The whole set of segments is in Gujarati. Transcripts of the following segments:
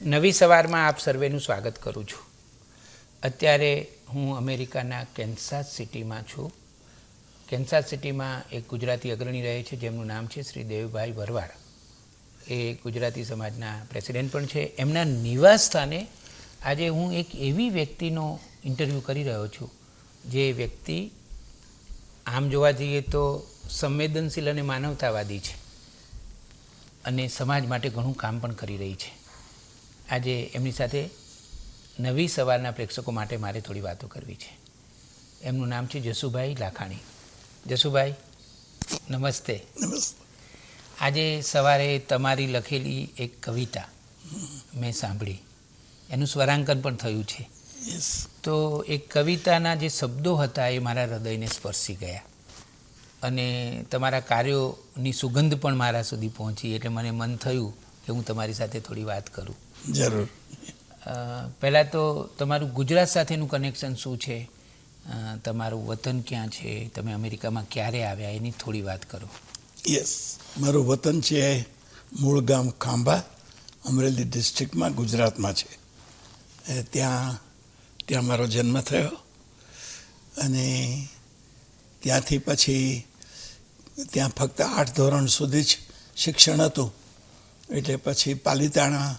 નવી સવારમાં આપ સર્વેનું સ્વાગત કરું છું. અત્યારે હું અમેરિકાના કેન્સાસ સિટીમાં છું. કેન્સાસ સિટીમાં એક ગુજરાતી અગ્રણી રહે છે, જેમનું નામ છે શ્રી દેવભાઈ ભરવાડ એ ગુજરાતી સમાજના પ્રેસિડેન્ટ પણ છે. એમના નિવાસ સ્થાને આજે હું એક એવી વ્યક્તિનો ઇન્ટરવ્યૂ કરી રહ્યો છું, જે વ્યક્તિ આમ જોવા જઈએ તો સંવેદનશીલ અને માનવતાવાદી છે અને સમાજ માટે ઘણું કામ પણ કરી રહી છે. આજે એમની સાથે નવી સવારના પ્રેક્ષકો માટે મારે થોડી વાતો કરવી છે. એમનું નામ છે જસુભાઈ લાખાણી. જસુભાઈ નમસ્તે. આજે સવારે તમારી લખેલી એક કવિતા મેં સાંભળી. એનું સ્વરાંકન પણ થયું છે. તો એ કવિતાના જે શબ્દો હતા એ મારા હૃદયને સ્પર્શી ગયા. અને તમારા કાર્યોની સુગંધ પણ મારા સુધી પહોંચી એટલે મને મન થયું કે હું તમારી સાથે થોડી વાત કરું. જરૂર. પહેલાં તો તમારું ગુજરાત સાથેનું કનેક્શન શું છે? તમારું વતન ક્યાં છે? તમે અમેરિકામાં ક્યારે આવ્યા? એની થોડી વાત કરો. યસ મારું વતન છે મૂળ ગામ ખાંભા અમરેલી ડિસ્ટ્રિક્ટમાં ગુજરાતમાં છે. ત્યાં ત્યાં મારો જન્મ થયો. અને ત્યાંથી પછી ત્યાં ફક્ત આઠ ધોરણ સુધી જ શિક્ષણ હતું. એટલે પછી પાલીતાણા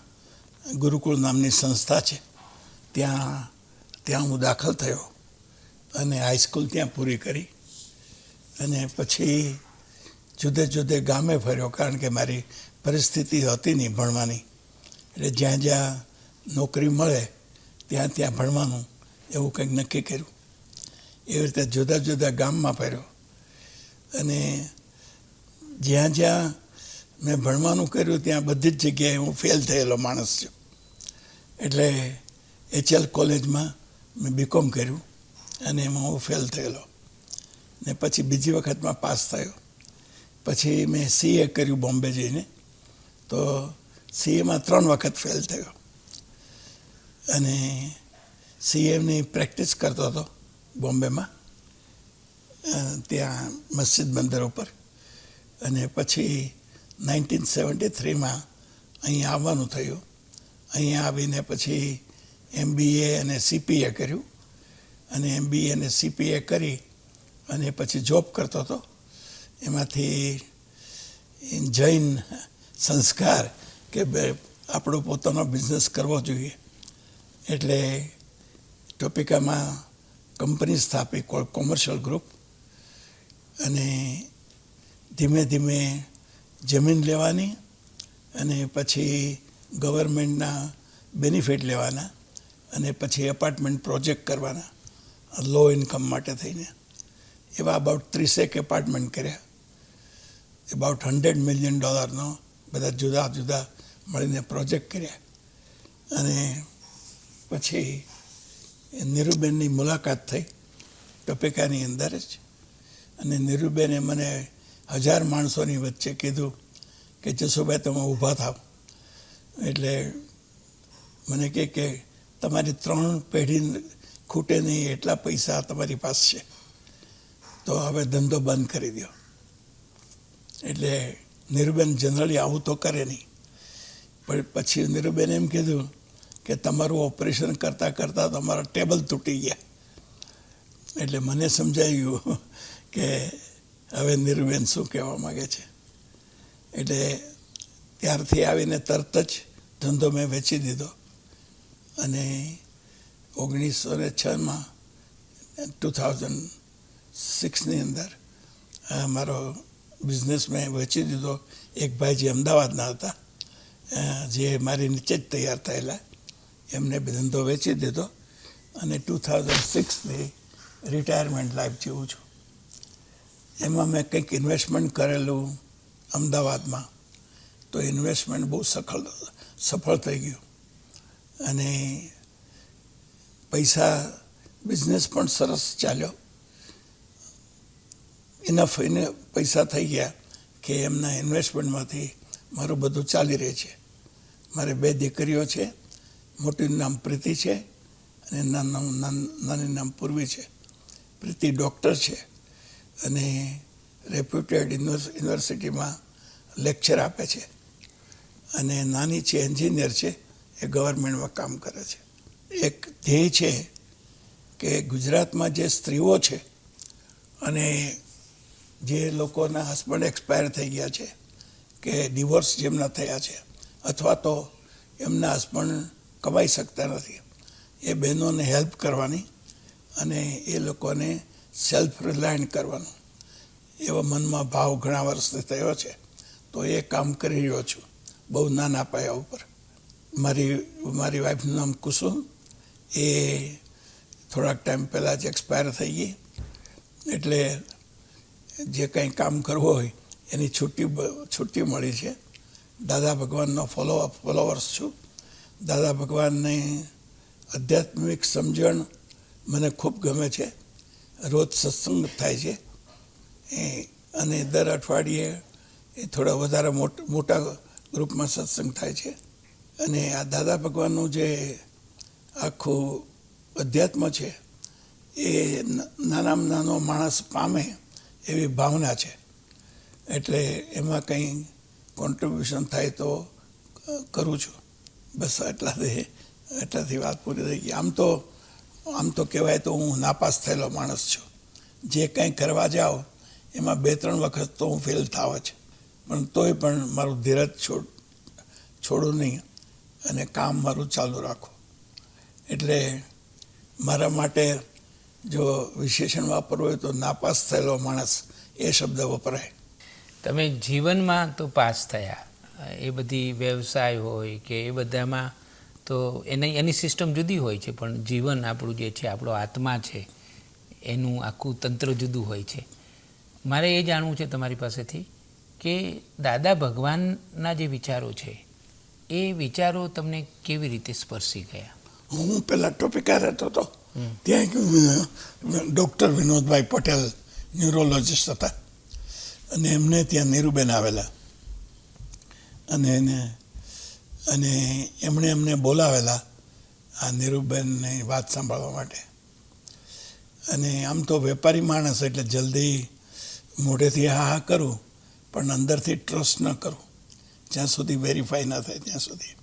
ગુરુકુળ નામની સંસ્થા છે. ત્યાં ત્યાં હું દાખલ થયો અને હાઈસ્કૂલ ત્યાં પૂરી કરી. અને પછી જુદે જુદે ગામે ફર્યો કારણ કે મારી પરિસ્થિતિ હતી નહીં ભણવાની. એટલે જ્યાં જ્યાં નોકરી મળે, ત્યાં ત્યાં ભણવાનું એવું કંઈક નક્કી કર્યું. એવી રીતે જુદા જુદા ગામમાં ફર્યો. અને જ્યાં જ્યાં મેં ભણવાનું કર્યું ત્યાં બધી જ જગ્યાએ હું ફેલ થયેલો માણસ છું. એટલે એચએલ કોલેજમાં મેં બીકોમ કર્યું અને એમાં હું ફેલ થયેલો. ને પછી બીજી વખતમાં પાસ થયો. પછી મેં સીએ કર્યું બોમ્બે જઈને. તો સીએમાં ત્રણ વખત ફેલ થયો. અને સીએમની પ્રેક્ટિસ કરતો હતો બોમ્બેમાં ત્યાં મસ્જિદ બંદર ઉપર. અને પછી નાઇન્ટીન સેવન્ટી થ્રીમાં અહીંયા આવવાનું થયું. અહીંયા આવીને પછી એમબીએ અને સીપીએ કર્યું. અને એમબીએ અને સીપીએ કરી અને પછી જોબ કરતો હતો. એમાંથી જૈન સંસ્કાર કે આપણો પોતાનો બિઝનેસ કરવો જોઈએ. એટલે ટોપિકામાં કંપની સ્થાપી કોમર્શિયલ ગ્રુપ અને ધીમે ધીમે જમીન લેવાની અને પછી ગવર્મેન્ટના બેનિફિટ લેવાના અને પછી એપાર્ટમેન્ટ પ્રોજેક્ટ કરવાના લો ઇન્કમ માટે થઈને. એવા અબાઉટ ત્રીસેક એપાર્ટમેન્ટ કર્યા. અબાઉટ હંડ્રેડ મિલિયન ડોલરનો બધા જુદા જુદા મળીને પ્રોજેક્ટ કર્યા. અને પછી નીરુબેનની મુલાકાત થઈ ટોપિકાની અંદર જ. અને નીરુબેને મને હજાર માણસોની વચ્ચે કીધું કે જસુભાઈ, તમે ઊભા થાવ. એટલે મને કહે કે તમારી ત્રણ પેઢી ખૂટે નહીં, એટલા પૈસા તમારી પાસે છે. તો હવે ધંધો બંધ કરી દો એટલે નીરુબેન જનરલી આવું તો કરે નહીં. પણ પછી નીરુબેન એમ કીધું કે તમારું ઓપરેશન કરતાં કરતાં તમારા ટેબલ તૂટી ગયા. એટલે મને સમજાયું કે હવે નીરુબેન શું કહેવા માગે છે? એટલે ત્યારથી આવીને તરત જ ધંધો મેં વેચી દીધો. અને ઓગણીસો ને છમાં, ટુ થાઉઝન્ડ સિક્સની અંદર મારો બિઝનેસ મેં વેચી દીધો. એક ભાઈજી અમદાવાદના હતા જે મારી નીચે જ તૈયાર થયેલા. એમને ધંધો વેચી દીધો. અને ટુ થાઉઝન્ડ સિક્સથી રિટાયરમેન્ટ લાઈફ જીવું છું. એમાં મેં કંઈક ઇન્વેસ્ટમેન્ટ કરેલું અમદાવાદમાં. તો ઇન્વેસ્ટમેન્ટ બહુ સફળ સફળ થઈ ગયું. અને પૈસા બિઝનેસ પણ સરસ ચાલ્યો. ઇનફ એને પૈસા થઈ ગયા કે એમના ઇન્વેસ્ટમેન્ટમાંથી મારું બધું ચાલી રહે છે. મારે બે દીકરીઓ છે મોટીનું નામ પ્રીતિ છે અને નાનું નાન- નામ પૂર્વી છે. પ્રીતિ ડૉક્ટર છે. અને રેપ્યુટેડ યુનિવર્સિટીમાં લેક્ચર આપે છે. અને નાની છે એન્જિનિયર છે, એ ગવર્મેન્ટમાં કામ કરે છે. એક ધ્યેય છે કે ગુજરાતમાં જે સ્ત્રીઓ છે અને જે લોકોના હસબન્ડ એક્સપાયર થઈ ગયા છે, કે ડિવોર્સ જેમના થયા છે, અથવા તો એમના હસબન્ડ કમાઈ શકતા નથી, એ બહેનોને હેલ્પ કરવાની અને એ લોકોને સેલ્ફ રિલાયન્ટ કરવાનું. એવો મનમાં ભાવ ઘણા વર્ષથી થયો છે. તો એ કામ કરી રહ્યો છું. બહુ નાના પાયા ઉપર. મારી મારી વાઈફનું નામ કુસુમ. એ થોડાક ટાઈમ પહેલાં જ એક્સપાયર થઈ ગઈ. એટલે જે કંઈ કામ કરવું હોય, એની છુટ્ટી છુટ્ટી મળી છે. દાદા ભગવાનનો ફોલો ફોલોવર્સ છું. દાદા ભગવાનની આધ્યાત્મિક સમજણ મને ખૂબ ગમે છે. રોજ સત્સંગ થાય છે. એ અને દર અઠવાડિયે એ થોડા વધારે મોટ- ગ્રુપમાં સત્સંગ થાય છે. અને આ દાદા ભગવાનનું જે આખું અધ્યાત્મ છે, એ નાનામાં નાનો માણસ પામે એવી ભાવના છે. એટલે એમાં કંઈ કોન્ટ્રીબ્યુશન થાય તો કરું છું. બસ એટલાથી એટલાથી વાત પૂરી થઈ ગઈ. આમ તો આમ તો કહેવાય તો હું નાપાસ થયેલો માણસ છું. જે કંઈ કરવા જાઓ, એમાં બે ત્રણ વખત તો હું ફેલ થાવ જ. પણ તોય પણ મારું ધીરજ છોડ, છોડું નહીં અને કામ મારું ચાલુ રાખું. એટલે મારા માટે જો વિશેષણ વાપરવું હોય તો નાપાસ થયેલો માણસ એ શબ્દ વપરાય. તમે જીવનમાં તો પાસ થયા. એ બધી વ્યવસાય હોય કે એ બધામાં તો એની એની સિસ્ટમ જુદી હોય છે પણ જીવન આપણું જે છે આપણો આત્મા છે એનું આખું તંત્ર જુદું હોય છે. મારે એ જાણવું છે તમારી પાસેથી કે દાદા ભગવાનના જે વિચારો છે એ વિચારો તમને કેવી રીતે સ્પર્શી ગયા? હું પહેલાં ટોપિકા રહેતો હતો. ત્યાં ડૉક્ટર વિનોદભાઈ પટેલ ન્યુરોલોજિસ્ટ હતા. અને એમને ત્યાં નીરુબેન આવેલા. અને એને અને એમણે એમને બોલાવેલા આ નીરુબેનની વાત સાંભળવા માટે. અને આમ તો વેપારી માણસ એટલે જલ્દી મોઢેથી હા હા કરું, પણ અંદરથી ટ્રસ્ટ ન કરું. જ્યાં સુધી વેરીફાઈ ન થાય ત્યાં સુધી.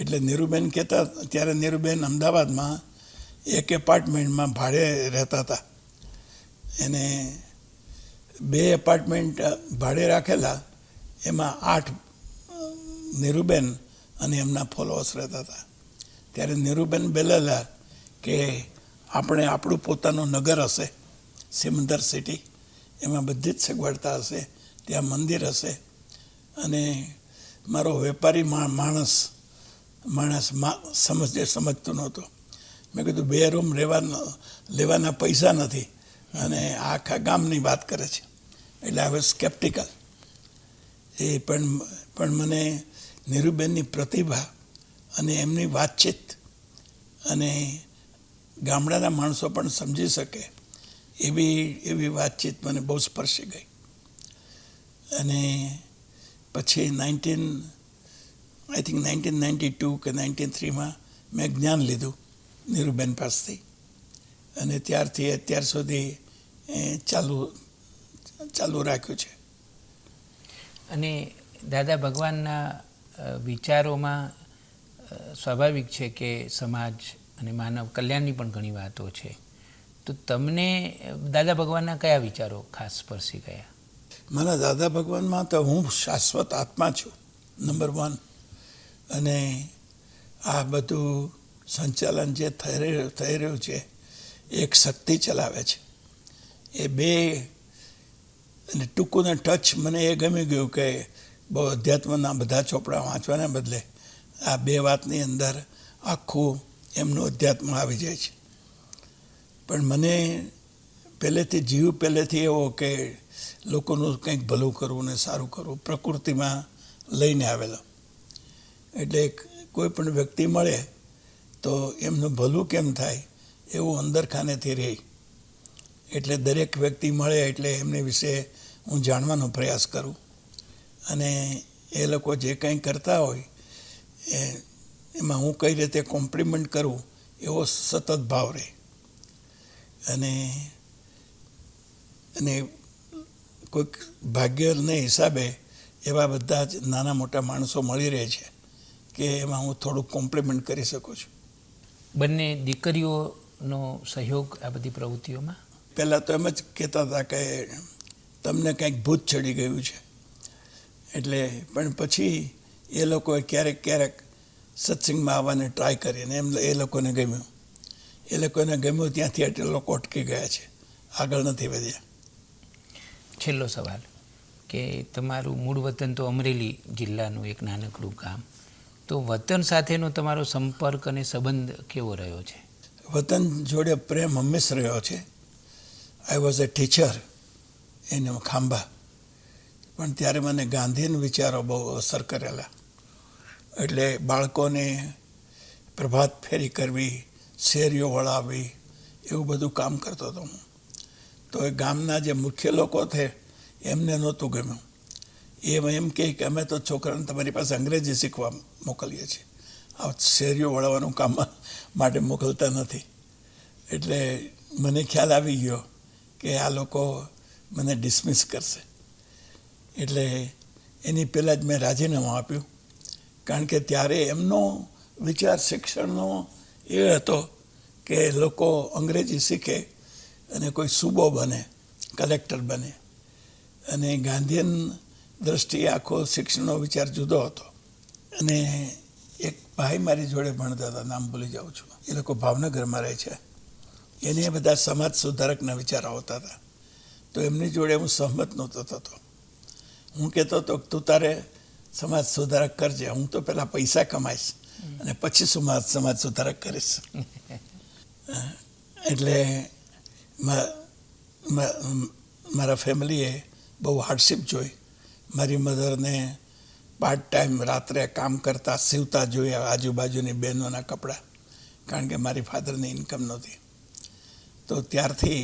એટલે નીરુબેન કહેતા, ત્યારે નીરુબેન અમદાવાદમાં એક એપાર્ટમેન્ટમાં ભાડે રહેતા હતા. એને બે એપાર્ટમેન્ટ ભાડે રાખેલા, એમાં આઠ નીરુબેન અને એમના ફોલોઅર્સ રહેતા હતા. ત્યારે નીરુબેન બેલેલા કે આપણે આપણું પોતાનું નગર હશે, સિમંદર સિટી એમાં બધી જ સગવડતા હશે, ત્યાં મંદિર હશે. અને મારો વેપારી માણસ માણસ સમજે, સમજતો નહોતો. મેં કીધું, બે રૂમ રહેવાના, લેવાના પૈસા નથી. અને આખા ગામની વાત કરે છે. એટલે હવે સ્કેપ્ટિકલ એ પણ પણ મને નીરુબેનની પ્રતિભા અને એમની વાતચીત અને ગામડાના માણસો પણ સમજી શકે એવી એવી વાતચીત મને બહુ સ્પર્શી ગઈ. અને પછી nineteen, I think nineteen ninety two કે નાઇન્ટીન થ્રીમાં મેં જ્ઞાન લીધું નીરુબેન પાસથી. અને ત્યારથી અત્યાર સુધી એ ચાલુ ચાલુ રાખ્યું છે. અને દાદા ભગવાનના વિચારોમાં સ્વાભાવિક છે કે સમાજ અને માનવ કલ્યાણની પણ ઘણી વાતો છે. તો તમને દાદા ભગવાનના કયા વિચારો ખાસ સ્પર્શી ગયા? મારા દાદા ભગવાનમાં તો હું શાશ્વત આત્મા છું નંબર વન અને આ બધું સંચાલન જે થઈ રહ્યું થઈ રહ્યું છે, એક શક્તિ ચલાવે છે. એ બે, અને ટૂંકુને ટચ મને એ ગમી ગયું કે બહુ અધ્યાત્મના બધા ચોપડા વાંચવાને બદલે આ બે વાતની અંદર આખું એમનું અધ્યાત્મ આવી જાય છે. પણ મને પહેલેથી, જીવ પહેલેથી એવો કે લોકોનું કંઈક ભલું કરવું ને સારું કરવું પ્રકૃતિમાં લઈને આવેલો. એટલે કોઈ પણ વ્યક્તિ મળે તો એમનું ભલું કેમ થાય એવું અંદરખાનેથી રહે. એટલે દરેક વ્યક્તિ મળે એટલે એમની વિશે હું જાણવાનો પ્રયાસ કરું. અને એ લોકો જે કંઈ કરતા હોય એ એમાં હું કઈ રીતે કોમ્પ્લિમેન્ટ કરું એવો સતત ભાવ રહે. અને અને કોઈક ભાગ્યને હિસાબે એવા બધા જ નાના મોટા માણસો મળી રહે છે કે એમાં હું થોડુંક કોમ્પ્લિમેન્ટ કરી શકું છું. બંને દીકરીઓનો સહયોગ આ બધી પ્રવૃત્તિઓમાં? પહેલાં તો એમ જ કહેતા હતા કે તમને કંઈક ભૂત ચડી ગયું છે. એટલે પણ પછી એ લોકોએ ક્યારેક ક્યારેક સત્સંગમાં આવવાને ટ્રાય કરી અને એમ એ લોકોને ગમ્યું. એ લોકોને ગમ્યું ત્યાંથી એટલે લોકો અટકી ગયા છે. આગળ નથી વધ્યા. છેલ્લો સવાલ કે તમારું મૂળ વતન તો અમરેલી જિલ્લાનું એક નાનકડું ગામ. તો વતન સાથેનો તમારો સંપર્ક અને સંબંધ કેવો રહ્યો છે? વતન જોડે પ્રેમ હંમેશ રહ્યો છે. આઈ વોઝ એ ટીચર એને ખાંભા. પણ ત્યારે મને ગાંધીના વિચારો બહુ અસર કરેલા. એટલે બાળકોને પ્રભાત ફેરી કરવી, શેરીઓ વળાવવી, એવું બધું કામ કરતો હતો હું. તો એ ગામના જે મુખ્ય લોકો છે, એમને નહોતું ગમ્યું. એમ એમ કહે કે અમે તો છોકરાને તમારી પાસે અંગ્રેજી શીખવા મોકલીએ છીએ. આ શેરીઓ વળવાનું કામ માટે મોકલતા નથી. એટલે મને ખ્યાલ આવી ગયો કે આ લોકો મને ડિસમિસ કરશે. એટલે એની પહેલાં જ મેં રાજીનામું આપ્યું. કારણ કે ત્યારે એમનો વિચાર શિક્ષણનો એ હતો કે લોકો અંગ્રેજી શીખે અને કોઈ સૂબો બને, કલેક્ટર બને. અને ગાંધીયન દ્રષ્ટિએ આખો શિક્ષણનો વિચાર જુદો હતો. અને એક ભાઈ મારી જોડે ભણતા હતા, નામ ભૂલી જાઉં છું. એ લોકો ભાવનગરમાં રહે છે. એને બધા સમાજ સુધારકના વિચારો આવતા હતા. તો એમની જોડે હું સહમત નહોતો થતો. હું કહેતો હતો કે તું તારે સમાજ સુધારક કરજે હું તો પહેલાં પૈસા કમાઈશ અને પછી સમાજ સમાજ સુધારક કરીશ. એટલે મારા ફેમિલીએ બહુ હાર્ડશિપ જોઈ. મારી મધરને પાર્ટ ટાઈમ રાત્રે કામ કરતા સીવતા જોયા આજુબાજુની બહેનોના કપડાં કારણ કે મારી ફાધરની ઇન્કમ નહોતી. તો ત્યારથી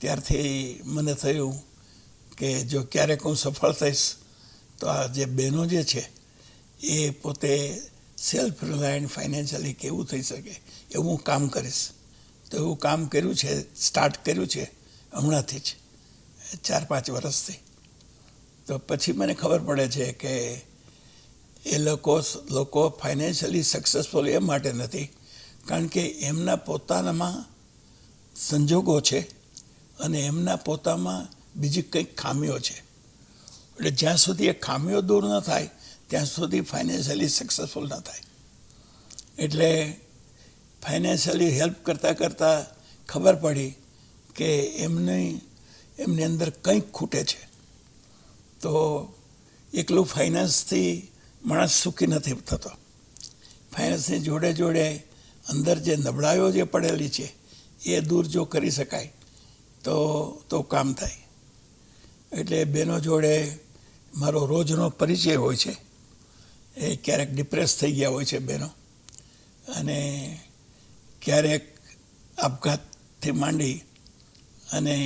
ત્યારથી મને થયું કે જો ક્યારેક હું સફળ થઈશ, તો આ જે બહેનો જે છે, એ પોતે સેલ્ફ રિલાયન્ટ ફાઇનાન્શિયલી કેવું થઈ શકે, એવું હું કામ કરીશ. તો એવું કામ કર્યું છે સ્ટાર્ટ કર્યું છે, હમણાંથી જ, ચાર પાંચ વર્ષથી. તો પછી મને ખબર પડે છે કે એ લોકો લોકો ફાઇનાન્શિયલી સક્સેસફુલ એ માટે નથી, કારણ કે એમના પોતાનામાં સંજોગો છે અને એમના પોતામાં બીજી કંઈક ખામીઓ છે. એટલે જ્યાં સુધી એ ખામીઓ દૂર ન થાય, ત્યાં સુધી ફાઇનાન્શિયલી સક્સેસફુલ ન થાય. એટલે ફાઇનાન્શિયલી હેલ્પ કરતાં કરતાં ખબર પડી કે એમની એમની અંદર કંઈક ખૂટે છે. તો એકલું ફાઇનાન્સથી માણસ સુખી નથી થતો. ફાઇનાન્સની જોડે જોડે અંદર જે નબળાઈઓ જે પડેલી છે, એ દૂર જો કરી શકાય, તો તો કામ થાય. એટલે બહેનો જોડે મારો રોજનો પરિચય હોય છે. એ ક્યારેક ડિપ્રેસ થઈ ગયા હોય છે બહેનો અને ક્યારેક આપઘાતથી માંડી અને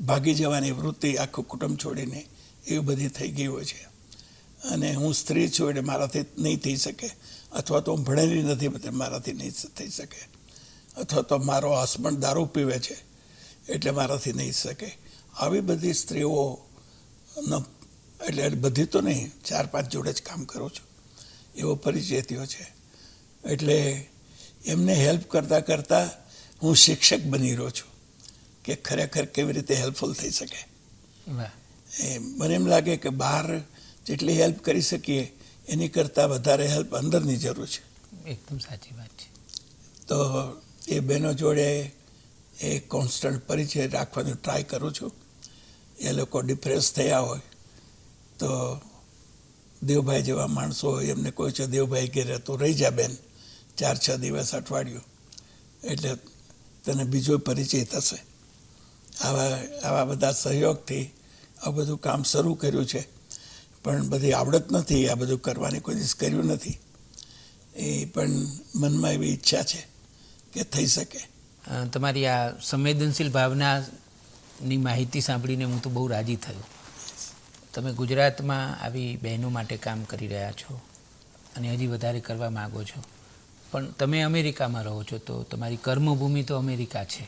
ભાગી જવાની વૃત્તિ આખું કુટુંબ છોડીને એવી બધી થઈ ગઈ હોય છે. અને હું સ્ત્રી છું એટલે મારાથી નહીં થઈ શકે. અથવા તો હું ભણેલી નથી એટલે મારાથી નહીં થઈ શકે. અથવા તો મારો હસબન્ડ દારૂ પીવે છે એટલે મારાથી નહીં શકે. આવી બધી સ્ત્રીઓનો એટલે બધી તો નહીં ચાર પાંચ જોડે જ કામ કરું છું. એવો પરિચય થયો છે. એટલે એમને હેલ્પ કરતાં કરતાં હું શિક્ષક બની રહ્યો છું કે ખરેખર કેવી રીતે હેલ્પફુલ થઈ શકે. એ મને એમ લાગે કે બહાર જેટલી હેલ્પ કરી શકીએ એની કરતાં વધારે હેલ્પ અંદરની જરૂર છે. એકદમ સાચી વાત છે. તો એ બહેનો જોડે એ કોન્સ્ટન્ટ પરિચય રાખવાનો ટ્રાય કરું છું. એ લોકો ડિપ્રેસ થયા હોય, તો દેવભાઈ જેવા માણસો હોય, એમને કોઈ છે દેવભાઈ ઘેરે તું રહી જા બેન, ચાર છ દિવસ અઠવાડિયું. એટલે તને બીજો પરિચય થશે. આવા આવા બધા સહયોગથી આ બધું કામ શરૂ કર્યું છે. પણ બધી આવડત નથી આ બધું કરવાની દિવસ કર્યું નથી. એ પણ મનમાં એવી ઈચ્છા છે કે થઈ શકે. તમારી આ સંવેદનશીલ ભાવનાની માહિતી સાંભળીને હું તો બહુ રાજી થયો. તમે ગુજરાતમાં આવી બહેનો માટે કામ કરી રહ્યા છો અને હજી વધારે કરવા માગો છો. પણ તમે અમેરિકામાં રહો છો તો તમારી કર્મભૂમિ તો અમેરિકા છે.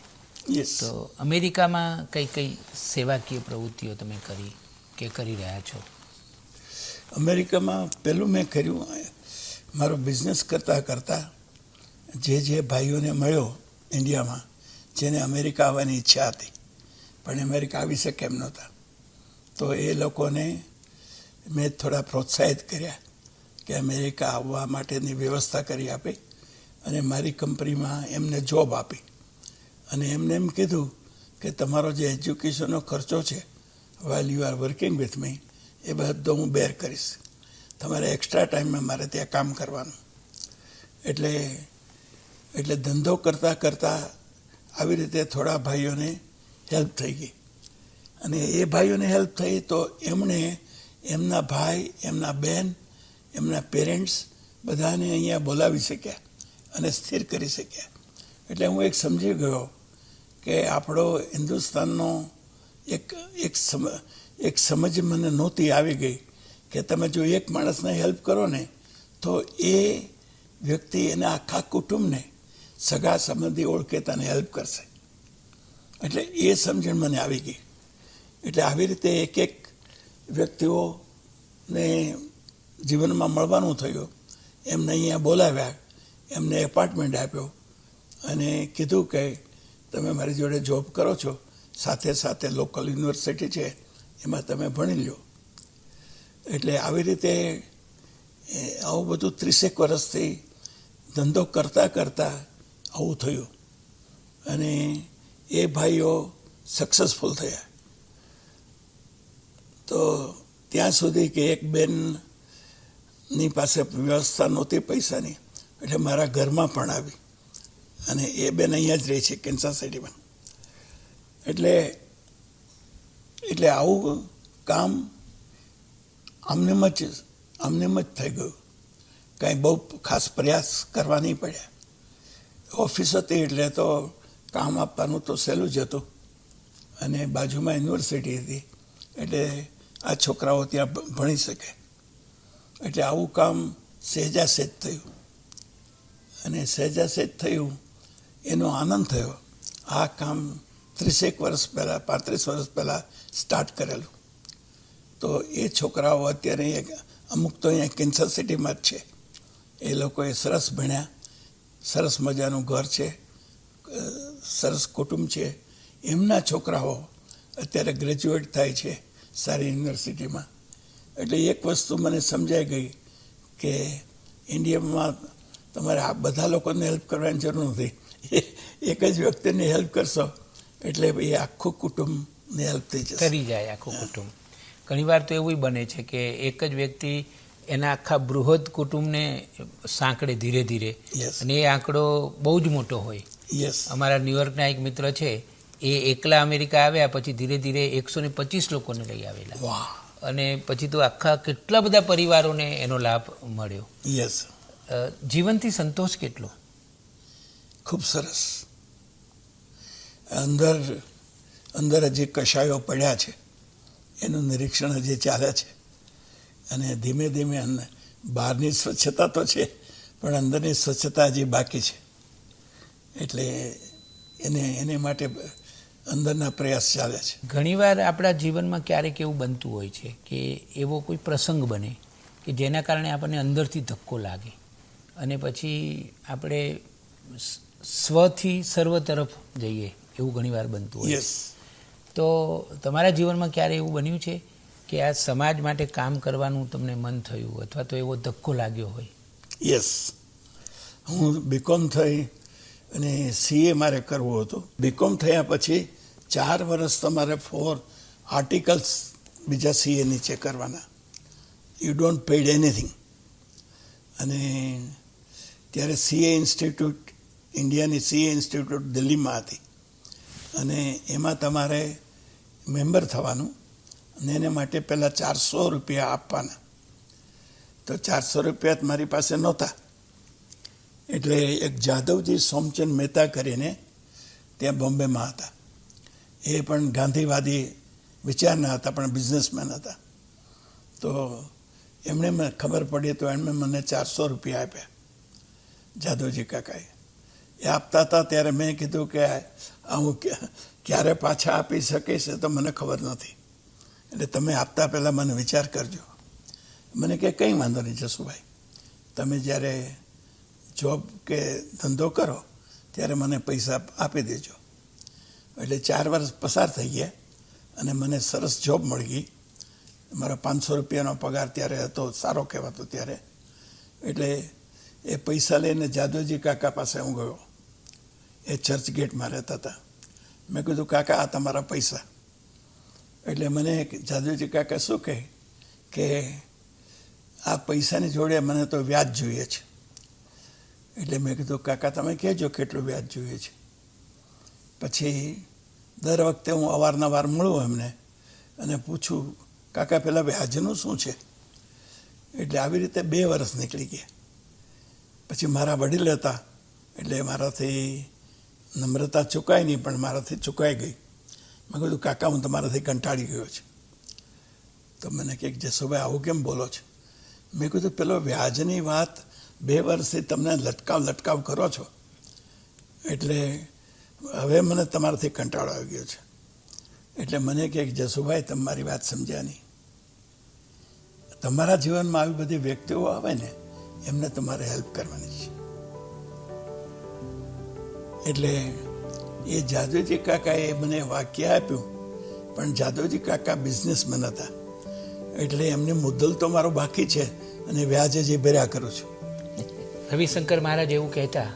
તો અમેરિકામાં કઈ કઈ સેવાકીય પ્રવૃત્તિઓ તમે કરી કે કરી રહ્યા છો? અમેરિકામાં પહેલું મેં કર્યું મારો બિઝનેસ કરતાં કરતાં જે જે ભાઈઓને મળ્યો ઇન્ડિયામાં જેને અમેરિકા આવવાની ઈચ્છા હતી પણ અમેરિકા આવી શકે એમ નહોતા. તો એ લોકોને મેં થોડા પ્રોત્સાહિત કર્યા કે અમેરિકા આવવા માટેની વ્યવસ્થા કરી આપી અને મારી કંપનીમાં એમને જોબ આપી. અને એમને એમ કીધું કે તમારો જે એજ્યુકેશનનો ખર્ચો છે while you are working with me એ બધો હું બેર કરીશ. તમારે એક્સ્ટ્રા ટાઈમમાં મારે ત્યાં કામ કરવાનું. એટલે એટલે ધંધો કરતાં કરતાં આવી રીતે થોડા ભાઈઓને હેલ્પ થઈ ગઈ. અને એ ભાઈઓને હેલ્પ થઈ તો એમણે એમના ભાઈ, એમના બેન, એમના પેરેન્ટ્સ બધાને અહીંયા બોલાવી શક્યા અને સ્થિર કરી શક્યા. એટલે હું એક સમજી ગયો કે આપણો હિન્દુસ્તાનનો એક એક સમ, એક સમજ મને નહોતી આવી ગઈ કે તમે જો એક માણસને હેલ્પ કરો ને, તો એ વ્યક્તિ એના આખા કુટુંબને સગા સંબંધી ઓળખેતાને હેલ્પ કરશે. એટલે એ સમજણ મને આવી ગઈ. એટલે આવી રીતે એક એક વ્યક્તિઓને જીવનમાં મળવાનું થયું. એમને અહીંયા બોલાવ્યા, એમને એપાર્ટમેન્ટ આપ્યો અને કીધું કે તમે મારી જોડે જોબ કરો છો, સાથે સાથે લોકલ યુનિવર્સિટી છે, એમાં તમે ભણી લો એટલે આવી રીતે આવું બધું ત્રીસેક વર્ષથી ધંધો કરતાં કરતાં આવું થયું. અને એ ભાઈઓ સક્સેસફુલ થયા. તો ત્યાં સુધી કે એક બેનની પાસે વ્યવસ્થા નહોતી પૈસાની, એટલે મારા ઘરમાં પણ આવી. અને એ બેન અહીંયા જ રહે છે, કેન્સર સિટીમાં. એટલે એટલે આવું કામ આમનેમ જ આમનેમ જ થઈ ગયું. કાંઈ બહુ ખાસ પ્રયાસ કરવા નહીં પડ્યા. ઓફિસ હતી એટલે તો કામ આપવાનું તો સહેલું જ હતું. અને બાજુમાં યુનિવર્સિટી હતી. એટલે આ છોકરાઓ ત્યાં ભણી શકે. એટલે આવું કામ સહેજાસેજ થયું. અને સહેજાસેજ થયું, એનો આનંદ થયો. આ કામ ત્રીસેક વર્ષ પહેલાં, પાંત્રીસ વર્ષ પહેલાં સ્ટાર્ટ કરેલું. તો એ છોકરાઓ અત્યારે અમુક તો અહીંયા કેન્સર સિટીમાં જ છે. એ લોકોએ સરસ ભણ્યા. સરસ મજાનું ઘર છે. સરસ કુટુંબ છે. એમના છોકરાઓ અત્યારે ગ્રેજ્યુએટ થાય છે સારી યુનિવર્સિટીમાં એટલે એક વસ્તુ મને સમજાઈ ગઈ કે ઇન્ડિયામાં તમારે આ બધા લોકોને હેલ્પ કરવાની જરૂર નથી. એક જ વ્યક્તિને હેલ્પ કરશો એટલે એ આખું કુટુંબને હેલ્પ થઈ જશે. કરી જાય આખું કુટુંબ. ઘણીવાર તો એવું બને છે કે એક જ વ્યક્તિ એના આખા બૃહદ કુટુંબને સાંકળે ધીરે ધીરે. અને એ આંકડો બહુ જ મોટો હોય. યસ અમારા ન્યુયોર્કના એક મિત્ર છે એ એકલા અમેરિકા આવ્યા પછી ધીરે ધીરે એકસો ને પચીસ લોકોને લઈ આવેલા. વાહ અને પછી તો આખા કેટલા બધા પરિવારોને એનો લાભ મળ્યો. યસ જીવનથી સંતોષ કેટલો? ખૂબ સરસ. અંદર અંદર હજી કશાયો પડ્યા છે એનું નિરીક્ષણ હજી ચાલે છે. અને ધીમે ધીમે બહારની સ્વચ્છતા તો છે પણ અંદરની સ્વચ્છતા હજી બાકી છે. એટલે એને એને માટે અંદરના પ્રયાસ ચાલે છે. ઘણીવાર આપણા જીવનમાં ક્યારેક એવું બનતું હોય છે કે એવો કોઈ પ્રસંગ બને કે જેના કારણે આપણને અંદરથી ધક્કો લાગે અને પછી આપણે સ્વથી સર્વ તરફ જઈએ એવું ઘણીવાર બનતું હોય યસ તો તમારા જીવનમાં ક્યારે એવું બન્યું છે કે આ સમાજ માટે કામ કરવાનું તમને મન થયું અથવા તો એવો ધક્કો લાગ્યો હોય? યસ હું બીકોમ થઈ અને સીએ મારે કરવું હતું. બીકોમ થયા પછી ચાર વર્ષ તમારે ફોર આર્ટિકલ્સ બીજા સીએ નીચે કરવાના. યુ ડોન્ટ પેડ એનીથિંગ અને ત્યારે સીએ ઇન્સ્ટિટ્યૂટ ઇન્ડિયાની સીએ ઇન્સ્ટિટ્યૂટ દિલ્હીમાં હતી. અને એમાં તમારે મેમ્બર થવાનું અને એને માટે પહેલાં ચારસો રૂપિયા આપવાના. તો ચારસો રૂપિયા મારી પાસે નહોતા. એટલે એક જાદવજી સોમચંદ મહેતા કરીને ત્યાં બોમ્બેમાં હતા. એ પણ ગાંધીવાદી વિચારના હતા, પણ બિઝનેસમેન હતા. તો એમણે મને ખબર પડી તો એમણે મને ચારસો રૂપિયા આપ્યા જાદવજી કાકાએ. એ આપતા હતા ત્યારે મેં કીધું કે હું ક્યારે પાછા આપી શકીશ એ તો મને ખબર નથી. એટલે તમે આપતા પહેલાં મને વિચાર કરજો. મને કે, કંઈ વાંધો નહીં જસુભાઈ. તમે જ્યારે જોબ કે ધંધો કરો, ત્યારે મને પૈસા આપી દેજો. એટલે ચાર વર્ષ પસાર થઈ ગયા અને મને સરસ જોબ મળી ગઈ. મારો પાંચસો રૂપિયાનો પગાર ત્યારે હતો, સારો કહેવાતો ત્યારે. એટલે એ પૈસા લઈને જાદવજી કાકા પાસે હું ગયો. એ ચર્ચ ગેટમાં રહેતા હતા. મેં કીધું, કાકા, આ તમારા પૈસા. એટલે મને જાદવજી કાકા શું કહે કે, આ પૈસાની જોડે મને તો વ્યાજ જોઈએ છે. એટલે મેં કીધું, કાકા, તમે કહેજો કેટલું વ્યાજ જોઈએ છે. પછી દર વખતે હું અવારનવાર મળું એમને અને પૂછું, કાકા, પેલા વ્યાજનું શું છે? એટલે આવી રીતે બે વર્ષ નીકળી ગયા. પછી મારા વડીલ હતા, એટલે મારાથી નમ્રતા ચૂકાય નહીં, પણ મારાથી ચૂકાઈ ગઈ. મેં કીધું, કાકા, હું તમારાથી કંટાળી ગયો છે. તો મને કહે જસુભાઈ, આવું કેમ બોલો છો? મેં કીધું, પેલો વ્યાજની વાત બે વર્ષથી તમને લટકાવ લટકાવ કરો છો. એટલે હવે મને તમારાથી કંટાળો આવી ગયો છે. એટલે મને કહે કે, જસુભાઈ તમારી વાત સમજ્યા નહીં. તમારા જીવનમાં આવી બધી વ્યક્તિઓ આવે ને, એમને તમારે હેલ્પ કરવાની છે. એટલે એ જાદવજી કાકાએ મને વાક્ય આપ્યું, પણ જાદવજી કાકા બિઝનેસમેન હતા. એટલે એમની મુદ્દલ તો મારો બાકી છે, અને વ્યાજે જે ભર્યા કરું છું. રવિશંકર મહારાજ એવું કહેતા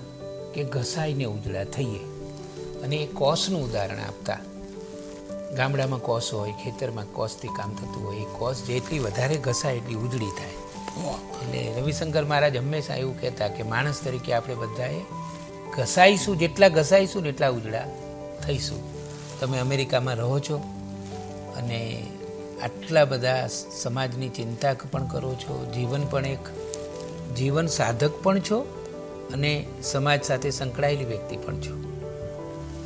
કે ઘસાઈને ઉજળા થઈએ અને એ કોસનું ઉદાહરણ આપતા. ગામડામાં કોસ હોય, ખેતરમાં કોસથી કામ થતું હોય, એ કોસ જેટલી વધારે ઘસાય એટલી ઉજળી થાય. એટલે રવિશંકર મહારાજ હંમેશા એવું કહેતા કે માણસ તરીકે આપણે બધાએ ઘસાઈશું, જેટલા ઘસાઈશું એટલા ઉજળા થઈશું. તમે અમેરિકામાં રહો છો અને આટલા બધા સમાજની ચિંતા પણ કરો છો, જીવન પણ એક જીવન સાધક પણ છો અને સમાજ સાથે સંકળાયેલી વ્યક્તિ પણ છો.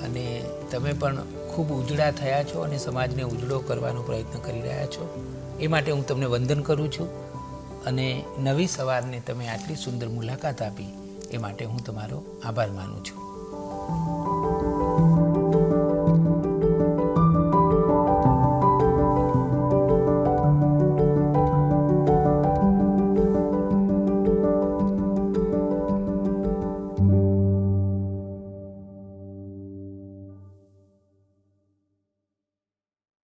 અને તમે પણ ખૂબ ઉજળા થયા છો અને સમાજને ઉજળો કરવાનો પ્રયત્ન કરી રહ્યા છો. એ માટે હું તમને વંદન કરું છું અને નવી સવારને તમે આટલી સુંદર મુલાકાત આપી એ માટે હું તમારો આભાર માનું છું.